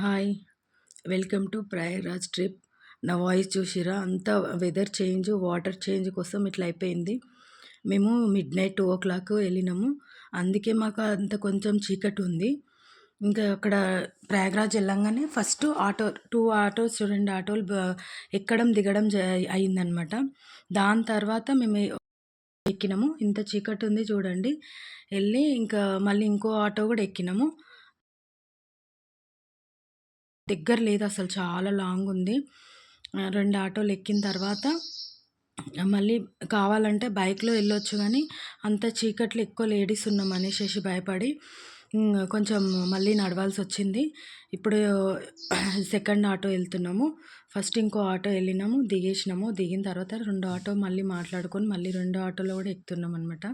Hi welcome to Prayagraj trip. నా voice చూసిరా అంతా వెదర్ చేంజ్ వాటర్ చేంజ్ కోసం ఇట్లా అయిపోయింది. మేము midnight two o'clock వెళ్ళినాము. అందుకే మాకు అంత కొంచెం చీకటి ఉంది. ఇంకా అక్కడ ప్రయాగ్రాజ్ వెళ్ళంగానే ఫస్ట్ ఆటో టూ ఆటోస్ రెండు ఆటోలు ఎక్కడం దిగడం జ అయిందనమాట దాని తర్వాత మేము ఎక్కినాము. ఇంత చీకటి ఉంది చూడండి. వెళ్ళి ఇంకా మళ్ళీ ఇంకో ఆటో కూడా ఎక్కినాము. దగ్గర లేదు అసలు చాలా లాంగ్ ఉంది. రెండు ఆటోలు ఎక్కిన తర్వాత మళ్ళీ కావాలంటే బైక్లో వెళ్ళొచ్చు కానీ అంత చీకట్లో ఎక్కువ లేడీస్ ఉన్నాం అనేసి భయపడి కొంచెం మళ్ళీ నడవాల్సి వచ్చింది. ఇప్పుడు సెకండ్ ఆటో వెళ్తున్నాము. ఫస్ట్ ఇంకో ఆటో వెళ్ళినాము దిగేసినాము. దిగిన తర్వాత రెండు ఆటో మళ్ళీ మాట్లాడుకొని మళ్ళీ రెండు ఆటోలో కూడా ఎక్కుతున్నాం అనమాట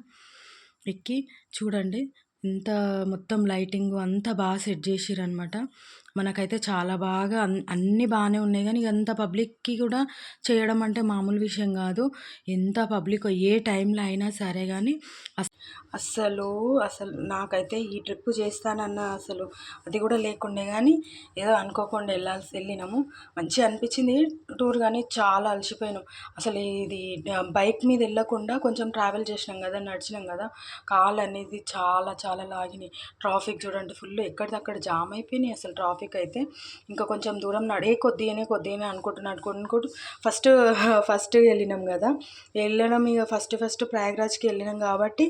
ఎక్కి చూడండి ఎంత మొత్తం లైటింగ్ అంతా బాగా సెట్ చేసిర్రు అనమాట మనకైతే చాలా బాగా అన్ అన్నీ బాగానే ఉన్నాయి కానీ అంత పబ్లిక్కి కూడా చేయడం అంటే మామూలు విషయం కాదు. ఎంత పబ్లిక్ ఏ టైంలో అయినా సరే కానీ అస్సలు అసలు నాకైతే ఈ ట్రిప్ చేస్తానన్న అసలు అది కూడా లేకుండే కానీ ఏదో అనుకోకుండా వెళ్ళాల్సి వెళ్ళినాము. మంచిగా అనిపించింది. టూర్ కానీ చాలా అలసిపోయినాం. అసలు ఇది బైక్ మీద వెళ్ళకుండా కొంచెం ట్రావెల్ చేసినాం కదా నడిచినాం కదా కాళ్ళు అనేది చాలా చాలా లాగినాయి. ట్రాఫిక్ చూడండి ఫుల్ ఎక్కడిదక్కడ జామ్ అయిపోయినాయి అసలు ట్రాఫిక్ అయితే. ఇంకా కొంచెం దూరం నడే కొద్దిగానే కొద్దిగానే అనుకుంటున్నా అనుకుంటూ ఫస్ట్ ఫస్ట్ వెళ్ళినాం కదా. వెళ్ళడం ఇక ఫస్ట్ ఫస్ట్ ప్రయాగ్రాజ్కి వెళ్ళినాం కాబట్టి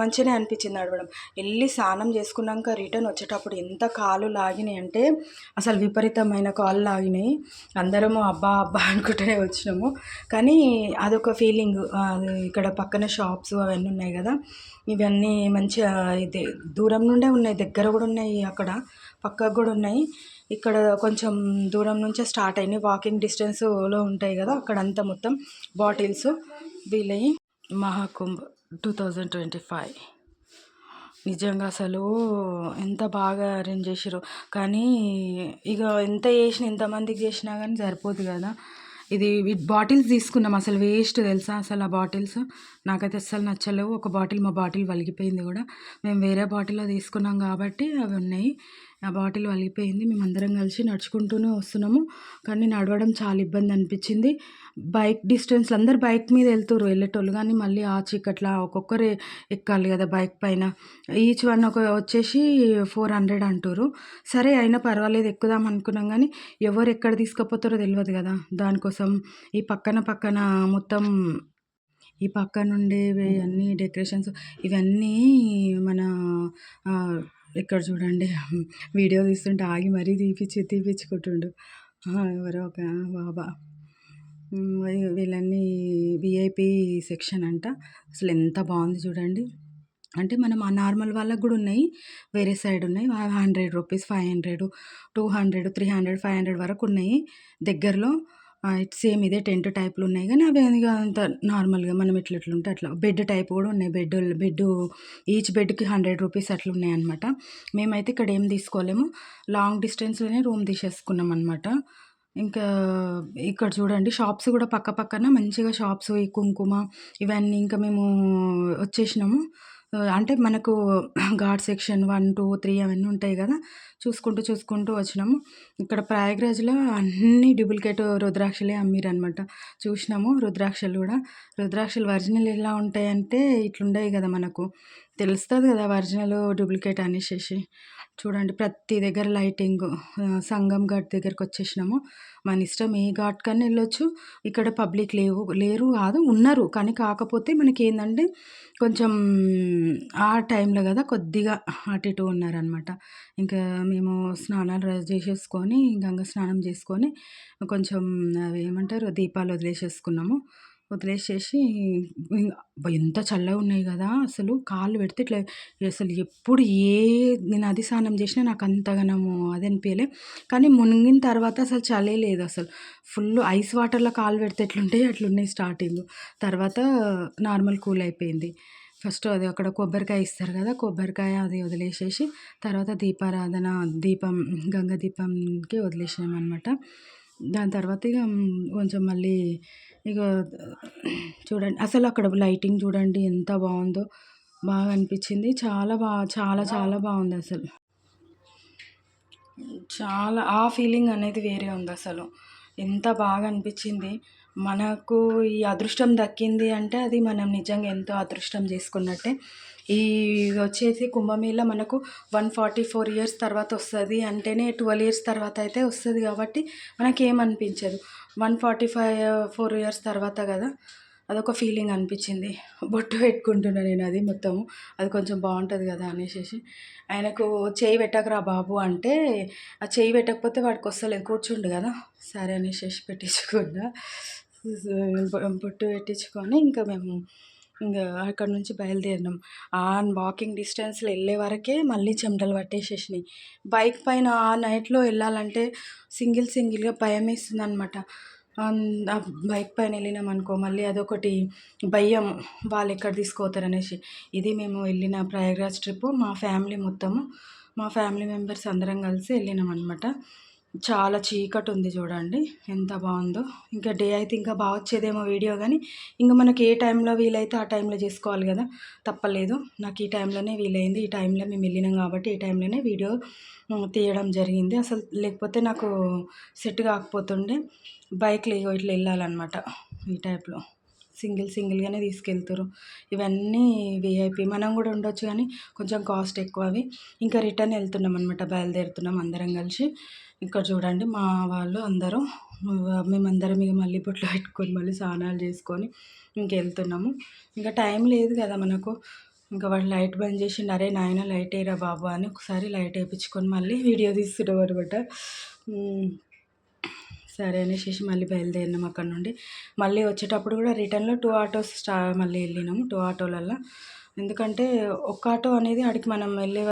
మంచిగానే అనిపించింది నడవడం. వెళ్ళి స్నానం చేసుకున్నాక రిటర్న్ వచ్చేటప్పుడు ఎంత కాలు లాగినాయి అంటే అసలు విపరీతమైన కాళ్ళు లాగినాయి. అందరము అబ్బా అబ్బా అనుకుంటూనే వచ్చినాము. కానీ అదొక ఫీలింగ్ ఇక్కడ పక్కన షాప్స్ అవన్నీ ఉన్నాయి కదా. ఇవన్నీ మంచిగా ఇది దూరం నుండే ఉన్నాయి దగ్గర కూడా ఉన్నాయి అక్కడ పక్కకు కూడా ఉన్నాయి. ఇక్కడ కొంచెం దూరం నుంచే స్టార్ట్ అయినాయి. వాకింగ్ డిస్టెన్స్లో ఉంటాయి కదా అక్కడంతా మొత్తం bottles వీలయ్యి Mahakumbh two thousand twenty five నిజంగా అసలు ఎంత బాగా అరేంజ్ చేసిర్రు. కానీ ఇక ఎంత చేసినా ఎంతమందికి చేసినా కానీ సరిపోదు కదా. ఇది బాటిల్స్ తీసుకున్నాం అసలు వేస్ట్ తెలుసా? అసలు ఆ బాటిల్స్ నాకైతే అస్సలు నచ్చలేవు. ఒక బాటిల్ మా బాటిల్ వలిగిపోయింది కూడా. మేము వేరే బాటిల్లో తీసుకున్నాం కాబట్టి అవి ఉన్నాయి. ఆ బాటిల్ వలిగిపోయింది మేము అందరం కలిసి నడుచుకుంటూనే వస్తున్నాము. కానీ నడవడం చాలా ఇబ్బంది అనిపించింది. బైక్ డిస్టెన్స్ అందరు బైక్ మీద వెళ్తారు వెళ్ళేటోళ్ళు. కానీ మళ్ళీ ఆ చీకట్లా ఒక్కొక్కరే ఎక్కాలి కదా బైక్ పైన. ఈచ్ వన్ ఒక వచ్చేసి ఫోర్ హండ్రెడ్ అంటారు సరే అయినా పర్వాలేదు ఎక్కుదాం అనుకున్నాం కానీ ఎవరు ఎక్కడ తీసుకుపోతారో తెలియదు కదా. దానికోసం ఈ పక్కన పక్కన మొత్తం ఈ పక్క నుండి అన్ని డెకరేషన్స్. ఇవన్నీ మన ఇక్కడ చూడండి. వీడియో తీస్తుంటే ఆగి మరీ తీపిచ్చి తీపిచ్చుకుంటుండు. ఎవరో ఒక బాబా. వీళ్ళన్నీ విఐపి సెక్షన్ అంట. అసలు ఎంత బాగుంది చూడండి. అంటే మనం ఆ నార్మల్ వాళ్ళకు కూడా ఉన్నాయి. వేరే సైడ్ ఉన్నాయి. Hundred rupees five hundred two hundred three hundred five hundred వరకు ఉన్నాయి. దగ్గరలో సేమ్ ఇదే టెంట్ టైప్లు ఉన్నాయి. కానీ అవి అంత నార్మల్గా మనం ఎట్లా ఎట్లా ఉంటే అట్లా. బెడ్ టైప్ కూడా ఉన్నాయి. బెడ్ బెడ్ ఈచ్ బెడ్కి హండ్రెడ్ రూపీస్ అట్లా ఉన్నాయి అనమాట మేమైతే ఇక్కడ ఏం తీసుకోలేము. లాంగ్ డిస్టెన్స్లోనే రూమ్ తీసేసుకున్నాం అనమాట ఇంకా ఇక్కడ చూడండి షాప్స్ కూడా పక్క పక్కన మంచిగా షాప్స్ ఈ కుంకుమ ఇవన్నీ ఇంకా మేము వచ్చేసినాము. అంటే మనకు ghat section one two three అవన్నీ ఉంటాయి కదా. చూసుకుంటూ చూసుకుంటూ వచ్చినాము. ఇక్కడ ప్రయాగ్రాజ్లో అన్ని డూప్లికేట్ రుద్రాక్షలే అమ్మిరనమాట చూసినాము రుద్రాక్షలు కూడా. రుద్రాక్షలు ఒరిజినల్ ఎలా ఉంటాయంటే ఇట్లుండయి కదా మనకు. తెలుస్తుంది కదా ఒరిజినల్ డూప్లికేట్ అనేసి చూడండి ప్రతి దగ్గర లైటింగ్ సంగం ఘాట్ దగ్గరకు వచ్చేసినాము. మన ఇష్టం ఏ ఘాట్ కన్నా వెళ్ళొచ్చు. ఇక్కడ పబ్లిక్ లేవు లేరు కాదు ఉన్నారు. కానీ కాకపోతే మనకి ఏంటంటే కొంచెం ఆ టైంలో కదా కొద్దిగా అటు ఇటు ఉన్నారనమాట ఇంకా మేము స్నానాలు చేసేసుకొని గంగ స్నానం చేసుకొని కొంచెం అవి ఏమంటారు దీపాలు వదిలేసేసుకున్నాము. వదిలేసేసి ఎంత చల్లగా ఉన్నాయి కదా! అసలు కాళ్ళు పెడితే ఇట్లా అసలు ఎప్పుడు ఏ నేను అది స్నానం చేసినా నాకు అంతగానము అది అనిపించలే కానీ మునిగిన తర్వాత అసలు చలే లేదు అసలు. ఫుల్ ఐస్ వాటర్లో కాలు పెడితే ఎట్లుంటాయి? అట్లున్నాయి స్టార్టింగ్. తర్వాత నార్మల్ కూల్ అయిపోయింది. ఫస్ట్ అది అక్కడ కొబ్బరికాయ ఇస్తారు కదా! కొబ్బరికాయ అది వదిలేసేసి తర్వాత దీపారాధన దీపం గంగ దీపంకి వదిలేసామన్నమాట అనమాట దాని తర్వాత ఇక కొంచెం మళ్ళీ ఇక చూడండి అసలు అక్కడ లైటింగ్ చూడండి ఎంత బాగుందో బాగా అనిపించింది. చాలా బాగా చాలా చాలా బాగుంది అసలు. చాలా ఆ ఫీలింగ్ అనేది వేరే ఉంది అసలు. ఎంత బాగా అనిపించింది. మనకు ఈ అదృష్టం దక్కింది అంటే అది మనం నిజంగా ఎంతో అదృష్టం చేసుకున్నట్టే. ఈ వచ్చేసి కుంభమేళ మనకు వన్ ఫార్టీ ఫోర్ ఇయర్స్ తర్వాత వస్తుంది. అంటేనే ట్వెల్వ్ ఇయర్స్ తర్వాత అయితే వస్తుంది కాబట్టి మనకి ఏమనిపించదు one forty five four years తర్వాత కదా అదొక ఫీలింగ్ అనిపించింది. బొట్టు పెట్టుకుంటున్నా నేను అది మొత్తము. అది కొంచెం బాగుంటుంది కదా అనేసి ఆయనకు చేయి పెట్టకరా బాబు అంటే ఆ చేయి పెట్టకపోతే వాడికి వస్తలేదు. కూర్చుండు కదా. సరే అనేసి పెట్టించుకున్నా. బొట్టు పెట్టించుకొని ఇంకా మేము ఇంకా అక్కడ నుంచి బయలుదేరినాం. ఆన్ వాకింగ్ డిస్టెన్స్లో వెళ్ళే వరకే మళ్ళీ చెమటలు పట్టేసేసినాయి. బైక్ పైన ఆ నైట్లో వెళ్ళాలంటే సింగిల్ సింగిల్గా భయం వేస్తుంది అనమాట బైక్ పైన వెళ్ళినాం అనుకో మళ్ళీ అదొకటి భయం వాళ్ళు ఎక్కడ తీసుకుపోతారు అనేసి. ఇది మేము వెళ్ళిన ప్రయాగరాజ్ ట్రిప్ మా ఫ్యామిలీ మొత్తము మా ఫ్యామిలీ మెంబర్స్ అందరం కలిసి వెళ్ళినాం అనమాట చాలా చీకటి ఉంది చూడండి. ఎంత బాగుందో. ఇంకా డే అయితే ఇంకా బాగా వచ్చేదేమో వీడియో కానీ ఇంకా మనకి ఏ టైంలో వీలైతే ఆ టైంలో చేసుకోవాలి కదా. తప్పలేదు. నాకు ఈ టైంలోనే వీలైంది. ఈ టైంలో మేము వెళ్ళినాం కాబట్టి ఈ టైంలోనే వీడియో తీయడం జరిగింది. అసలు లేకపోతే నాకు సెట్ కాకపోతుండే బైక్లో ఇట్లా వెళ్ళాలన్నమాట ఈ టైప్లో. సింగిల్ సింగిల్గానే తీసుకెళ్తారు. ఇవన్నీ విఐపి మనం కూడా ఉండొచ్చు కానీ కొంచెం కాస్ట్ ఎక్కువ అవి ఇంకా రిటర్న్ వెళ్తున్నాం అనమాట బయలుదేరుతున్నాం అందరం కలిసి. ఇక్కడ చూడండి మా వాళ్ళు అందరూ మేమందరం ఇక మళ్ళీ బొట్లు పెట్టుకొని మళ్ళీ స్నానాలు చేసుకొని ఇంకెళ్తున్నాము. ఇంకా టైం లేదు కదా మనకు. ఇంకా వాడు లైట్ బంద్ చేసి అరే నాయన లైట్ వేయరా బాబు అని ఒకసారి లైట్ వేయించుకొని మళ్ళీ వీడియో తీస్తున్నాం అనమాట. సరే అనేసి మళ్ళీ బయలుదేరినాం అక్కడ నుండి. మళ్ళీ వచ్చేటప్పుడు కూడా రిటర్న్లో టూ ఆటోస్ స్టా మళ్ళీ వెళ్ళినాము టూ ఆటోలల్లో. ఎందుకంటే ఒక్క ఆటో అనేది అడిగి మనం వెళ్ళే